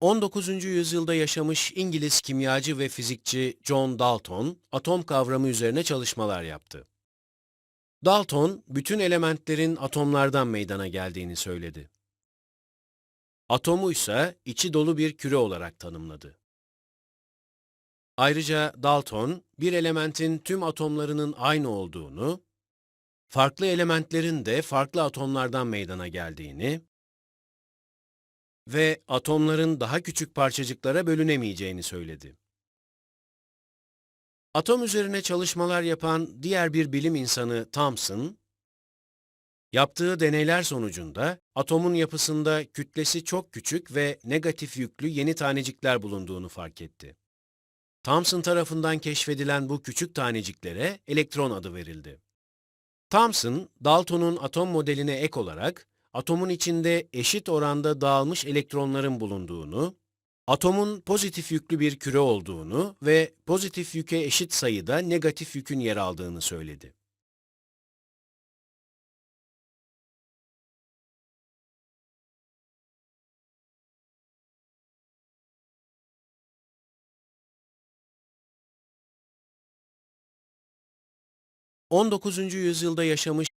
19. yüzyılda yaşamış İngiliz kimyacı ve fizikçi John Dalton, atom kavramı üzerine çalışmalar yaptı. Dalton, bütün elementlerin atomlardan meydana geldiğini söyledi. Atomu ise içi dolu bir küre olarak tanımladı. Ayrıca Dalton, bir elementin tüm atomlarının aynı olduğunu, farklı elementlerin de farklı atomlardan meydana geldiğini ve atomların daha küçük parçacıklara bölünemeyeceğini söyledi. Atom üzerine çalışmalar yapan diğer bir bilim insanı Thomson, yaptığı deneyler sonucunda atomun yapısında kütlesi çok küçük ve negatif yüklü yeni tanecikler bulunduğunu fark etti. Thomson tarafından keşfedilen bu küçük taneciklere elektron adı verildi. Thomson, Dalton'un atom modeline ek olarak atomun içinde eşit oranda dağılmış elektronların bulunduğunu, atomun pozitif yüklü bir küre olduğunu ve pozitif yüke eşit sayıda negatif yükün yer aldığını söyledi. On dokuzuncu yüzyılda yaşamış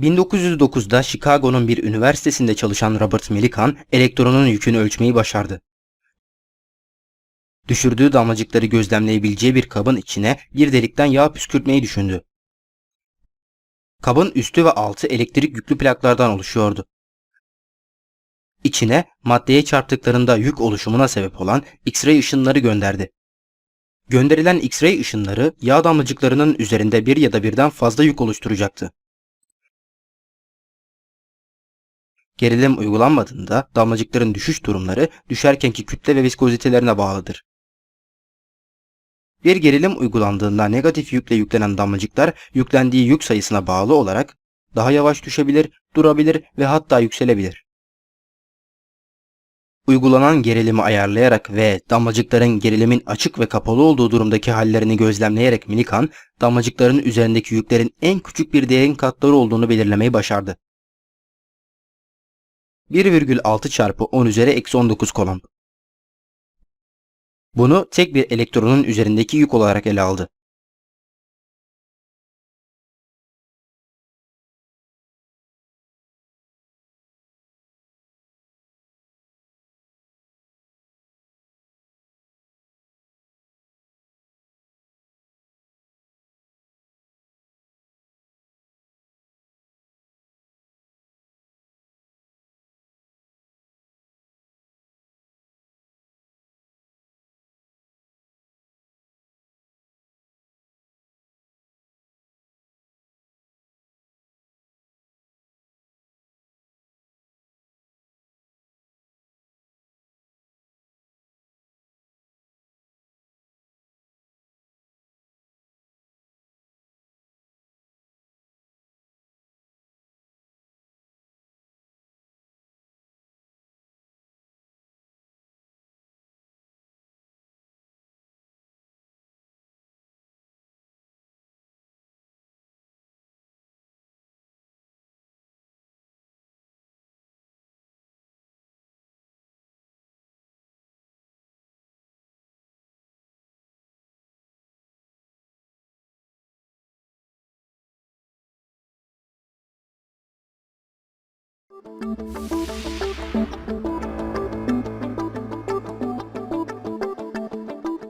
...1909'da Chicago'nun bir üniversitesinde çalışan Robert Millikan elektronun yükünü ölçmeyi başardı. Düşürdüğü damlacıkları gözlemleyebileceği bir kabın içine bir delikten yağ püskürtmeyi düşündü. Kabın üstü ve altı elektrik yüklü plaklardan oluşuyordu. İçine maddeye çarptıklarında yük oluşumuna sebep olan X-ray ışınları gönderdi. Gönderilen X-ray ışınları yağ damlacıklarının üzerinde bir ya da birden fazla yük oluşturacaktı. Gerilim uygulanmadığında damlacıkların düşüş durumları düşerkenki kütle ve viskozitelerine bağlıdır. Bir gerilim uygulandığında negatif yükle yüklenen damlacıklar yüklendiği yük sayısına bağlı olarak daha yavaş düşebilir, durabilir ve hatta yükselebilir. Uygulanan gerilimi ayarlayarak ve damlacıkların gerilimin açık ve kapalı olduğu durumdaki hallerini gözlemleyerek Millikan, damlacıkların üzerindeki yüklerin en küçük bir değerin katları olduğunu belirlemeyi başardı. 1,6 çarpı 10 üzeri eksi 19 kolomb. Bunu tek bir elektronun üzerindeki yük olarak ele aldı.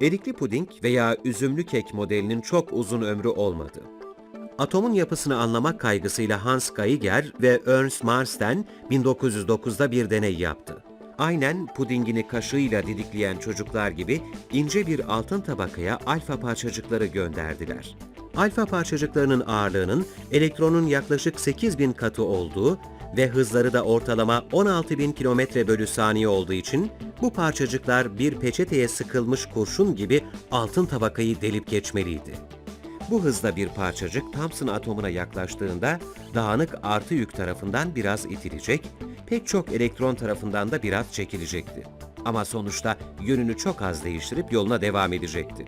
Erikli puding veya üzümlü kek modelinin çok uzun ömrü olmadı. Atomun yapısını anlamak kaygısıyla Hans Geiger ve Ernst Marsden 1909'da bir deney yaptı. Aynen pudingini kaşığıyla didikleyen çocuklar gibi ince bir altın tabakaya alfa parçacıkları gönderdiler. Alfa parçacıklarının ağırlığının elektronun yaklaşık 8000 katı olduğu ve hızları da ortalama 16.000 kilometre bölü saniye olduğu için bu parçacıklar bir peçeteye sıkılmış kurşun gibi altın tabakayı delip geçmeliydi. Bu hızda bir parçacık Thomson atomuna yaklaştığında dağınık artı yük tarafından biraz itilecek, pek çok elektron tarafından da biraz çekilecekti. Ama sonuçta yönünü çok az değiştirip yoluna devam edecekti.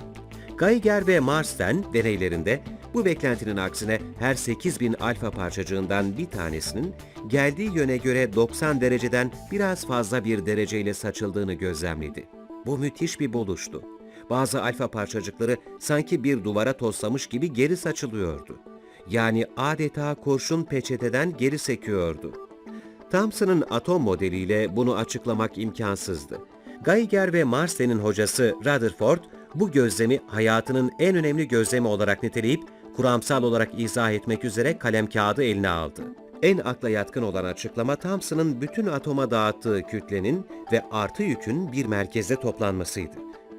Geiger ve Marsden deneylerinde bu beklentinin aksine her 8000 alfa parçacığından bir tanesinin geldiği yöne göre 90 dereceden biraz fazla bir dereceyle saçıldığını gözlemledi. Bu müthiş bir buluştu. Bazı alfa parçacıkları sanki bir duvara toslamış gibi geri saçılıyordu. Yani adeta kurşun peçeteden geri sekiyordu. Thomson'ın atom modeliyle bunu açıklamak imkansızdı. Geiger ve Marsden'in hocası Rutherford bu gözlemi hayatının en önemli gözlemi olarak niteleyip kuramsal olarak izah etmek üzere kalem kağıdı eline aldı. En akla yatkın olan açıklama Thomson'ın bütün atoma dağıttığı kütlenin ve artı yükün bir merkezde toplanmasıydı.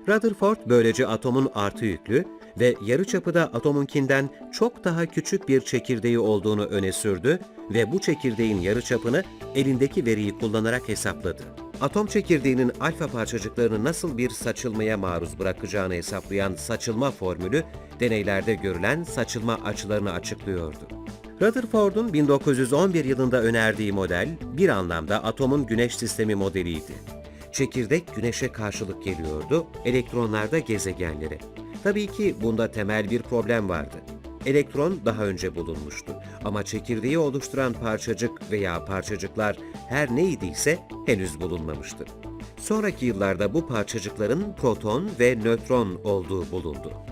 Rutherford böylece atomun artı yüklü ve yarıçapı da atomunkinden çok daha küçük bir çekirdeği olduğunu öne sürdü ve bu çekirdeğin yarıçapını elindeki veriyi kullanarak hesapladı. Atom çekirdeğinin alfa parçacıklarını nasıl bir saçılmaya maruz bırakacağını hesaplayan saçılma formülü deneylerde görülen saçılma açılarını açıklıyordu. Rutherford'un 1911 yılında önerdiği model bir anlamda atomun güneş sistemi modeliydi. Çekirdek güneşe karşılık geliyordu, elektronlar da gezegenlere. Tabii ki bunda temel bir problem vardı. Elektron daha önce bulunmuştu ama çekirdeği oluşturan parçacık veya parçacıklar her neydiyse henüz bulunmamıştı. Sonraki yıllarda bu parçacıkların proton ve nötron olduğu bulundu.